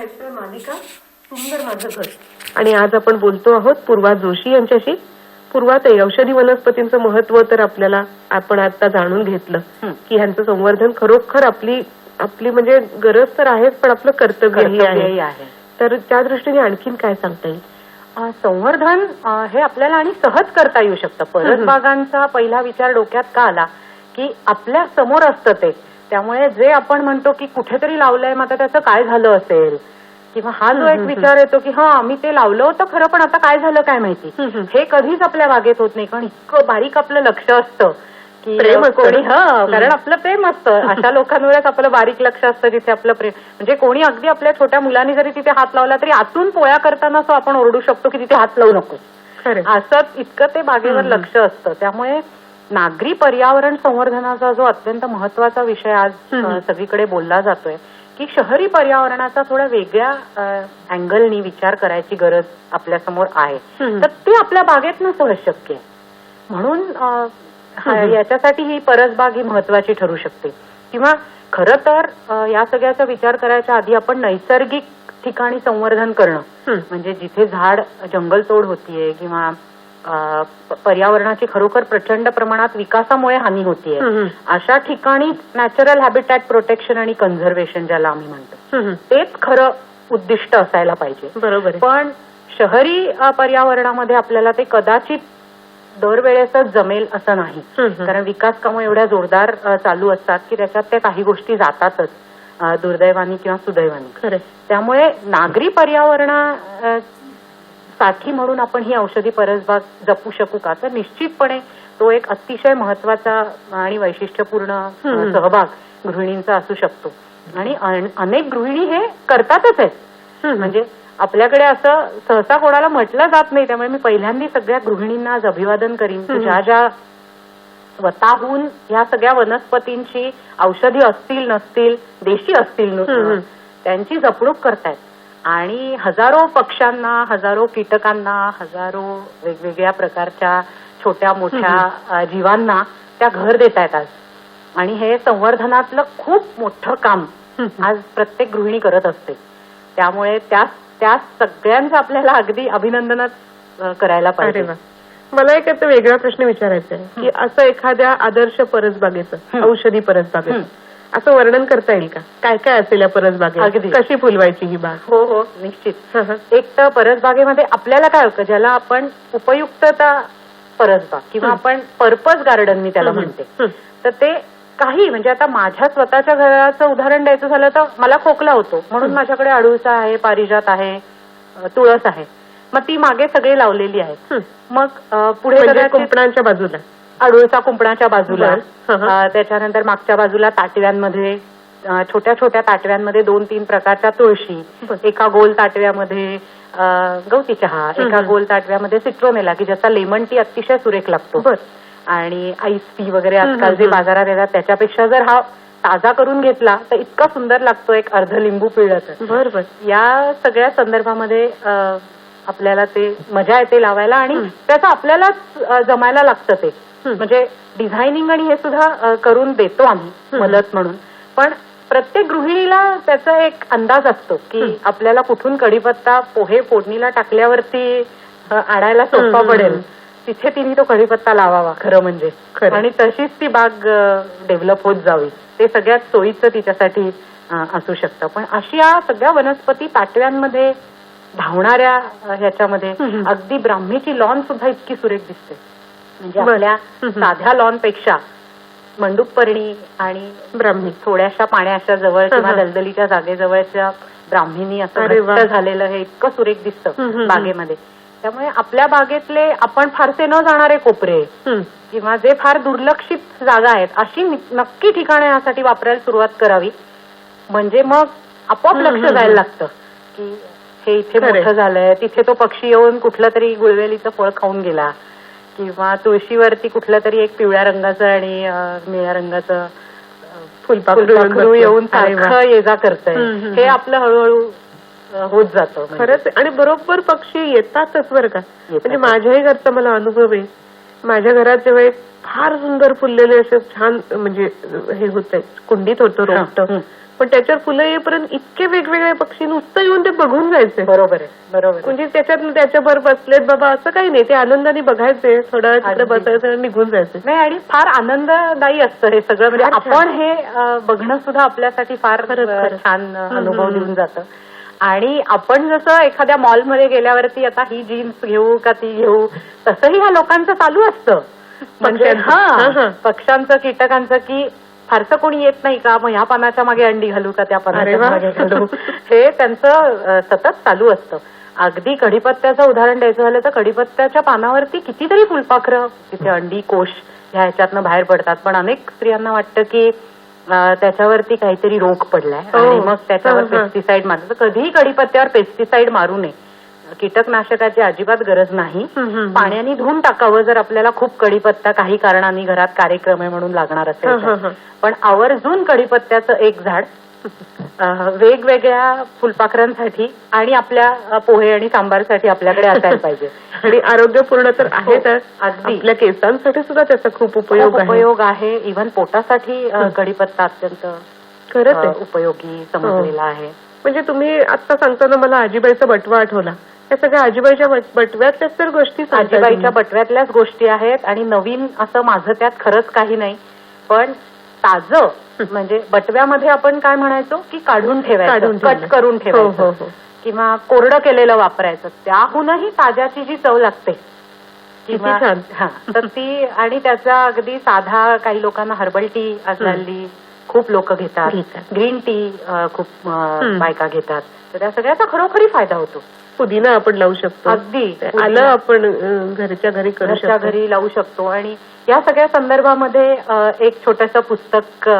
ऐकतोय मालिका? सुंदर माझं घर. आणि आज आपण बोलतो आहोत पूर्वा जोशी यांच्याशी. पूर्वाताई औषधी वनस्पतींचं महत्त्व तर आपल्याला आपण आता जाणून घेतलं. की ह्यांचं संवर्धन खरोखर आपली आपली म्हणजे गरज तर आहेच पण आपलं कर्तव्यही आहे. तर त्या दृष्टीने आणखीन काय सांगता येईल? संवर्धन हे आपल्याला आणि सहज करता येऊ शकतं. परसबागांचा पहिला विचार डोक्यात का आला? की आपल्यासमोर असतं ते. त्यामुळे जे आपण म्हणतो की कुठेतरी लावलंय मग आता त्याचं काय झालं असेल? किंवा हा जो एक विचार येतो की हा आम्ही ते लावलं होतं खरं पण आता काय झालं काय माहिती. हे कधीच आपल्या बागेत होत नाही. कारण इतकं बारीक आपलं लक्ष असतं की कोणी. हा कारण आपलं प्रेम असतं. अशा लोकांवरच आपलं बारीक लक्ष असतं जिथे आपलं प्रेम. म्हणजे कोणी अगदी आपल्या छोट्या मुलांनी जरी तिथे हात लावला तरी आतून पोळ्या करताना असं आपण ओरडू शकतो की तिथे हात लावू नको. असं इतकं ते बागेवर. लक्ष असतं. त्यामुळे नागरी पर्यावरण संवर्धनाचा जो अत्यंत महत्त्वाचा विषय आज सगळीकडे बोलला जातोय की शहरी पर्यावरणाचा थोड्या वेगळ्या अँगलनी विचार करायची गरज आपल्यासमोर आहे. तर ते आपल्या बागेतनं सहज शक्य आहे म्हणून हा-. याच्यासाठी ही परसबाग ही महत्वाची ठरू शकते किंवा खरं तर या सगळ्याचा विचार करायच्या आधी आपण नैसर्गिक ठिकाणी संवर्धन करणं. म्हणजे जिथे झाड जंगलतोड होतीये किंवा पर्यावरणाची खरोखर प्रचंड प्रमाणात विकासामुळे हानी होतीये. अशा ठिकाणी नॅचरल हॅबिटॅट प्रोटेक्शन आणि कन्झर्वेशन ज्याला आम्ही म्हणतो. तेच खरं उद्दिष्ट असायला पाहिजे. बरोबर पण शहरी पर्यावरणामध्ये आपल्याला ते कदाचित दरवेळेसच जमेल असं नाही. कारण विकास कामं एवढ्या जोरदार चालू असतात की त्याच्यात त्या काही गोष्टी जातातच. दुर्दैवानी किंवा सुदैवानी. त्यामुळे नागरी पर्यावरणा साठी म्हणून आपण ही औषधी परसबाग जपू शकू का तर निश्चितपणे तो एक अतिशय महत्त्वाचा आणि वैशिष्ट्यपूर्ण. सहभाग गृहिणींचा असू शकतो आणि अन- अनेक गृहिणी हे करतातच आहेत. म्हणजे आपल्याकडे असं सहसा कोणाला म्हटलं जात नाही त्यामुळे मी पहिल्यांदा सगळ्या गृहिणींना आज अभिवादन करीन. ज्या ज्या स्वतःहून ह्या सगळ्या वनस्पतींची औषधी असतील नसतील देशी असतील. त्यांची जपणूक करतायत आणि हजारो पक्ष्यांना हजारो कीटकांना हजारो वेगवेगळ्या प्रकारच्या छोट्या मोठ्या जीवांना त्या घर देत आहेत आज आणि हे संवर्धनातलं खूप मोठं काम. आज प्रत्येक गृहिणी करत असते त्यामुळे त्या त्या सगळ्यांचं आपल्याला अगदी अभिनंदनच करायला पाहिजे मला एक वेगळा प्रश्न विचारायचा आहे की असं एखाद्या आदर्श परसबागेचं. औषधी परसबागेचं. असं वर्णन करता येईल का काय काय असेल या परसबागेत अगदी. कशी फुलवायची ही बाग हो हो निश्चित हं, हं. एक तर परसबागेमध्ये आपल्याला काय होतं ज्याला आपण उपयुक्तता परसबाग किंवा हं. आपण पर्पज गार्डन मी त्याला हं, म्हणते हं. तर ते काही म्हणजे आता माझ्या स्वतःच्या घराचं उदाहरण द्यायचं झालं तर मला खोकला होतो म्हणून हं. माझ्याकडे अडुळसा आहे पारिजात आहे अ, तुळस आहे मग ती मागे सगळी लावलेली आहेत हं. मग अ, पुढे म्हणजे कदाचित कुंपणांच्या बाजूला अडुळसा कुंपणाच्या बाजूला त्याच्यानंतर मागच्या बाजूला ताटव्यांमध्ये छोट्या छोट्या ताटव्यांमध्ये दोन तीन प्रकारच्या तुळशी. एका गोल ताटव्यामध्ये गवती चहा एका. गोल ताटव्यामध्ये सिट्रोमेला की ज्याचा लेमन टी अतिशय सुरेख लागतो आणि आईस टी वगैरे आजकाल जे. बाजारात येतात त्याच्यापेक्षा जर हा ताजा करून घेतला तर इतका सुंदर लागतो एक अर्ध लिंबू पिळलं तर बर बर या सगळ्या संदर्भामध्ये आपल्याला ते मजा येते लावायला आणि. त्याचं आपल्यालाच जमायला लागतं ते. म्हणजे डिझायनिंग आणि हे सुद्धा करून देतो आम्ही. मदत म्हणून पण प्रत्येक गृहिणीला त्याचा एक अंदाज असतो की. आपल्याला कुठून कढीपत्ता पोहे फोडणीला टाकल्यावरती आणायला सोपा पडेल. तिथे तिने तो कढीपत्ता लावावा खरं म्हणजे. आणि तशीच ती बाग डेव्हलप होत जावी ते सगळ्यात सोयीचं तिच्यासाठी असू शकतं पण अशी या सगळ्या वनस्पती पाटव्यांमध्ये धावणाऱ्या ह्याच्यामध्ये. अगदी ब्राह्मीची लॉन सुद्धा इतकी सुरेख दिसते म्हणजे. आपल्या. साध्या लॉनपेक्षा मंडूकपर्णी आणि ब्राह्मी थोड्याशा पाण्याच्या जवळ किंवा. दलदलीच्या जागेजवळच्या ब्राह्मीनी असं झालेलं हे इतकं सुरेख दिसतं. बागेमध्ये त्यामुळे आपल्या बागेतले आपण फारसे न जाणारे कोपरे. किंवा जे फार दुर्लक्षित जागा आहेत अशी नक्की ठिकाणं यासाठी वापरायला सुरुवात करावी म्हणजे मग आपोआप लक्ष जायला. लागतं की हे इथे. मोठं झालंय तिथे तो पक्षी येऊन कुठलं तरी गुळवेलीचं फळ खाऊन गेला किंवा तुळशीवरती कुठलं तरी एक पिवळ्या रंगाचं आणि निळ्या रंगाचं फुलपाखरू. येऊन ये जा करतंय हे. आपलं हळूहळू होत जातं म्हणजे. खरंच. आणि बरोबर पक्षी येतातच बरं का म्हणजे. माझ्याही घरचा मला अनुभव आहे माझ्या घरात जेव्हा एक फार सुंदर फुललेले असे छान म्हणजे हे होत कुंडीत होतं रोपट. पण त्याच्यावर फुलं येईपर्यंत इतके वेगवेगळे पक्षी नुसतं येऊन ते बघून जायचे बरोबर आहे बरोबर. म्हणजे त्याच्यात त्याच्यावर बसलेत बाबा असं काही नाही ते आनंदाने बघायचे थोडा तिकडे. बसायचं निघून जायचे नाही आणि फार आनंददायी असतं हे सगळं म्हणजे. आपण हे बघणं सुद्धा आपल्यासाठी फार. छान अनुभव. देऊन जातं आणि आपण जसं एखाद्या मॉलमध्ये गेल्यावरती आता ही जीन्स घेऊ का ती घेऊ तसंही ह्या लोकांचं चालू असतं म्हणजे. हा. पक्ष्यांचं कीटकांचं की फारसं कोणी येत नाही का मग ह्या पानाच्या मागे अंडी घालू का त्या पानाच्या. मागे घालू हे त्यांचं सतत चालू असतं अगदी कढीपत्त्याचं उदाहरण द्यायचं झालं तर कढीपत्त्याच्या पानावरती कितीतरी फुलपाखरं तिथे अंडी कोश ह्या ह्याच्यातनं बाहेर पडतात पण अनेक स्त्रियांना वाटतं की त्याच्यावरती काहीतरी रोग पडलाय हो. आणि मग त्याच्यावर हं, हं. पेस्टिसाइड मारलं तर कधीही कढीपत्त्यावर पेस्टिसाइड मारू नये कीटकनाशकाची अजिबात गरज नाही हं, हं, हं. पाण्याने धुवून टाकावं जर आपल्याला खूप कढीपत्ता काही कारणांनी घरात कार्यक्रम आहे म्हणून लागणार हं, असेल हं. हं. पण आवर्जून कढीपत्त्याचं एक झाड वेगवेगळ्या फुलपाखरांसाठी आणि आपल्या पोहे आणि सांबारसाठी आपल्याकडे असायला पाहिजे. आणि आरोग्यपूर्ण तर आहे तर हो, अगदी. आपल्या केसांसाठी सुद्धा त्याचा खूप उपयोग उपयोग आहे. इव्हन पोटासाठी कढीपत्ता अत्यंत खरंच उपयोगी समजलेला आहे. म्हणजे तुम्ही आता सांगताना मला आजीबाईचा बटवा आठवला. या सगळ्या आजीबाईच्या बट- बटव्यातल्याच तर गोष्टी आजीबाईच्या. बटव्यातल्याच गोष्टी आहेत आणि नवीन असं माझं त्यात खरंच काही नाही. पण ताजं म्हणजे बटव्यामध्ये आपण काय म्हणायचो? की काढून ठेवायचं. काढून कट ठेवलं. करून हो, ठेवायचं. हो, हो. किंवा कोरडं केलेलं वापरायचं. त्याहूनही ताज्याची जी चव लागते. किंवा छान. हा. तर ती आणि त्याचा अगदी साधा काही लोकांना हर्बल टी हल्ली खूप लोक घेतात. घेतात. ग्रीन टी अ, खूप अ. बायका घेतात. तर त्या सगळ्याचा खरोखरी फायदा होतो. पुदिना आपण लावू शकतो अगदी. आलं. आपण घरच्या घरी करू घरच्या शकतो घरी लावू शकतो आणि या सगळ्या संदर्भामध्ये अ, एक छोटस पुस्तक अ,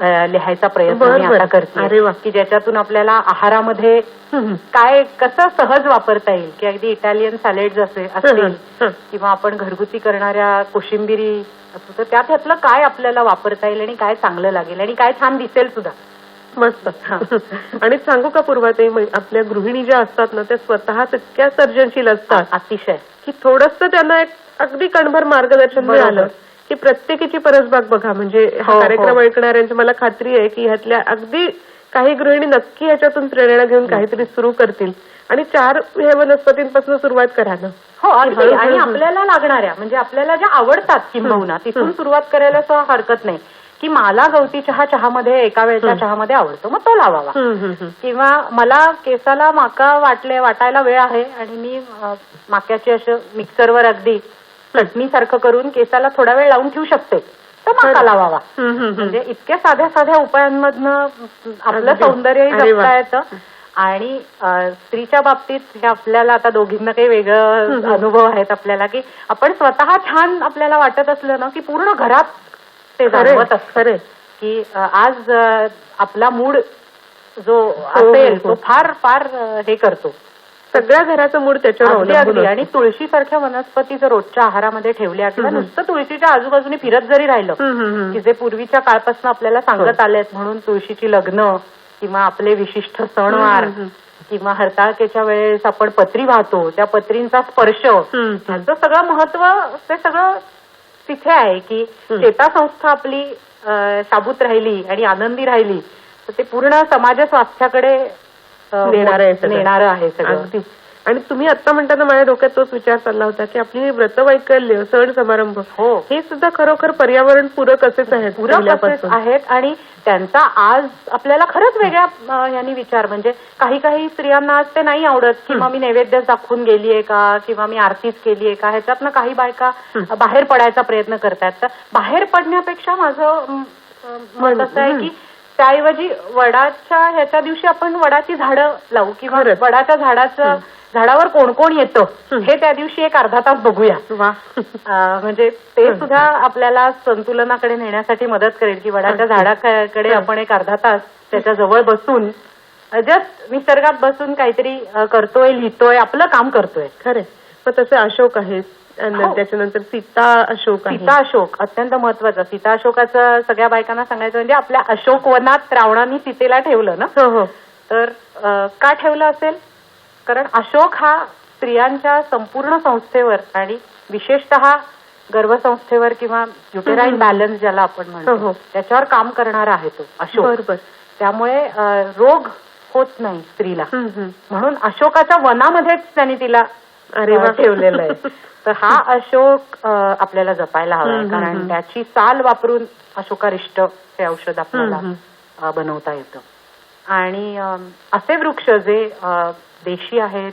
अ, लिहायचा प्रयत्न बरं, मी आता बरं. करते अरे वा. की ज्याच्यातून आपल्याला आहारामध्ये हम्म. काय कसं सहज वापरता येईल की अगदी इटालियन सॅलेड असे हं, असतील हं. किंवा आपण घरगुती करणाऱ्या कोशिंबिरी असो तर त्यात ह्यातलं काय आपल्याला वापरता येईल आणि काय चांगलं लागेल आणि काय छान दिसेल सुद्धा मस्त. आणि सांगू का पूर्वाताई मै- आपल्या गृहिणी ज्या असतात ना त्या स्वतःच इतक्या सर्जनशील असतात अतिशय की थोडस त्यांना एक अगदी कणभर मार्गदर्शन. मिळालं की प्रत्येकीची परसबाग बघा म्हणजे हा हो, कार्यक्रम हो. ऐकणाऱ्यांची मला खात्री आहे की ह्यातल्या अगदी काही गृहिणी नक्की ह्याच्यातून प्रेरणा घेऊन काहीतरी सुरू करतील आणि चार हे वनस्पतींपासून सुरुवात करा ना हो आणि आपल्याला लागणाऱ्या म्हणजे आपल्याला ज्या आवडतात किंबहुना तिथून. सुरुवात करायला हरकत नाही की मला गवती चहा चहामध्ये एका वेळच्या. चहामध्ये आवडतो मग तो लावावा. किंवा मला केसाला माका वाटले वाटायला वेळ आहे आणि मी माक्याची असं मिक्सरवर अगदी चटणीसारखं करून केसाला थोडा वेळ लावून ठेवू शकते तर माका. लावावा. म्हणजे इतक्या साध्या साध्या उपायांमधनं आपलं. सौंदर्यही. जपता येतं आणि स्त्रीच्या बाबतीत हे आपल्याला आता दोघींना काही वेगळं. अनुभव आहेत आपल्याला की आपण स्वतः छान आपल्याला वाटत असलं ना की पूर्ण घरात ते जाणवत खरंय. की आज आपला मूड जो हो, असेल हो. तो फार फार हे करतो सगळ्या घराचं मूड त्याच्यावर अगदी. आणि तुळशी सारख्या वनस्पती जर रोजच्या आहारामध्ये ठेवल्या किंवा. नुसतं तुळशीच्या आजूबाजूने फिरत जरी राहिलं. की जे पूर्वीच्या काळपासून आपल्याला सांगत हो. आलेत म्हणून तुळशीची लग्न किंवा आपले विशिष्ट सणवार. किंवा हरताळकेच्या वेळेस आपण पत्री वाहतो त्या पत्रींचा स्पर्श. ह्याचं सगळं महत्त्व ते सगळं तिथे आहे की हम्म. चेतासंस्था आपली अं, शाबूत राहिली आणि आनंदी राहिली तर ते पूर्ण समाज स्वास्थ्याकडे नेणारं आहे सगळं. नेणारं आहे सगळं अगदी आणि तुम्ही आता म्हणताना माझ्या डोक्यात तोच विचार चालला होता की आपली व्रतवैकल्य सण समारंभ हो. हे सुद्धा खरोखर पर्यावरण पूरक असेच आहेत पूरक असेच पहिल्यापासून. आहेत आणि त्यांचा आज आपल्याला खरंच वेगळ्या यांनी विचार. म्हणजे काही काही स्त्रियांना आज ते नाही आवडत किंवा मी नैवेद्य दाखवून गेलीये का? किंवा मी आरतीच केलीये का? ह्याच्यातनं काही बायका. बाहेर पडायचा प्रयत्न करतात. तर बाहेर पडण्यापेक्षा माझं मत असं आहे. की त्याऐवजी वडाच्या ह्याच्या दिवशी आपण वडाची झाडं लावू किंवा खरंच. वडाच्या झाडाचं. झाडावर कोण कोण येतं हं. त्या दिवशी एक अर्धा तास बघूया वा अं, म्हणजे ते. सुद्धा आपल्याला संतुलनाकडे नेण्यासाठी मदत करेल की वडाच्या. झाडाकडे. आपण एक अर्धा तास त्याच्याजवळ बसून जस्ट निसर्गात बसून काहीतरी अं, करतोय लिहितोय आपलं काम करतोय खरे मग तसे अशोक आहेत आणि हो. त्याच्यानंतर सीता अशोक आहे सीता अशोक अत्यंत महत्वाचं सीता अशोकाचं सगळ्या बायकांना सांगायचं म्हणजे आपल्या अशोक वनात रावणाने सीतेला ठेवलं ना हो हो तर अं, का ठेवलं असेल कारण अशोक हा स्त्रियांच्या संपूर्ण संस्थेवर आणि विशेषतः गर्भसंस्थेवर किंवा युटेराईन हम्म. बॅलन्स ज्याला आपण हो, म्हणतो हो. त्याच्यावर काम करणारा आहे तो अशोक बर बर त्यामुळे अं, रोग होत नाही स्त्रीला हम्म, हम्म. म्हणून अशोकाच्या वनामध्येच त्यांनी तिला अरे वा. ठेवलेलं आहे तर हा अशोक अं, आपल्याला जपायला हम्म, कारण हम्म. त्याची साल वापरून अशोकारिष्ट हे औषध आपल्याला हम्म, अं, बनवता येतं आणि अं, असे वृक्ष जे अं, देशी आहेत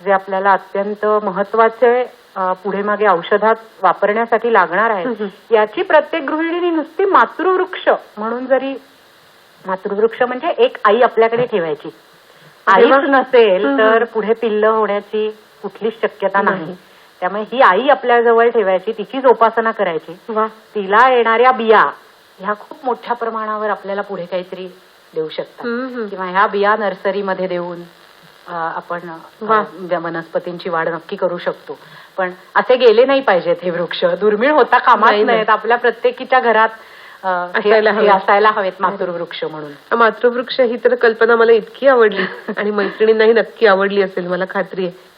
जे आपल्याला अत्यंत महत्त्वाचे अं, पुढे मागे औषधात वापरण्यासाठी लागणार आहेत हम्म. याची प्रत्येक गृहिणीने नुसती मातृवृक्ष म्हणून जरी मातृवृक्ष म्हणजे एक आई आपल्याकडे ठेवायची. आईच नसेल. तर पुढे पिल्ल होण्याची कुठलीच शक्यता नाही. त्यामुळे ही आई आपल्या जवळ ठेवायची तिची जोपासना करायची. तिला येणाऱ्या बिया ह्या खूप मोठ्या प्रमाणावर आपल्याला पुढे काहीतरी देऊ शकतात. किंवा ह्या बिया नर्सरीमध्ये देऊन आपण वनस्पतींची वाढ नक्की करू शकतो. पण असे गेले नाही पाहिजेत हे वृक्ष. दुर्मिळ होता कामात नाही, नाही. नाहीत. आपल्या प्रत्येकीच्या घरात. असायला हवेत मातृवृक्ष म्हणून. मातृवृक्ष ही तर कल्पना मला इतकी आवडली आणि मैत्रिणींनाही नक्की आवडली असेल. मला खात्री आहे.